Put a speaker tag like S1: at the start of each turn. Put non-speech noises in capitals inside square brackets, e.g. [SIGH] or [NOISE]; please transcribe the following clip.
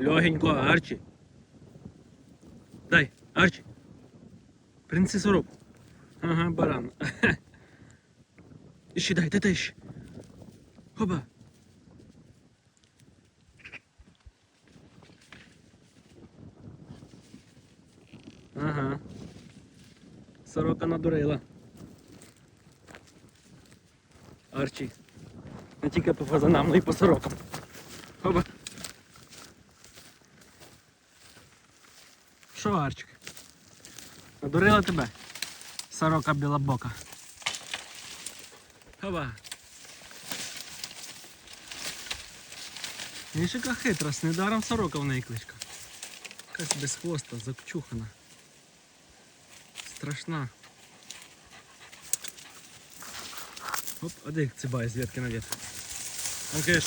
S1: Легенько, Арчі. Дай, Арчі. Принеси сороку. Ага, баран. [LAUGHS] Іще дай, дай, дай ще. Хоба. Ага. Сорока надурила. Арчі. Не тільки по фазанам, але й по сорокам. Хоба. Що? Надурила тебе? Сорока білобока. Хоба. Видиш, яка хитра, з недаром сорока в неї кличка. Якась без хвоста, закчухана. Страшна. Оп, а де цибає з ветки на ветку? Окей ж.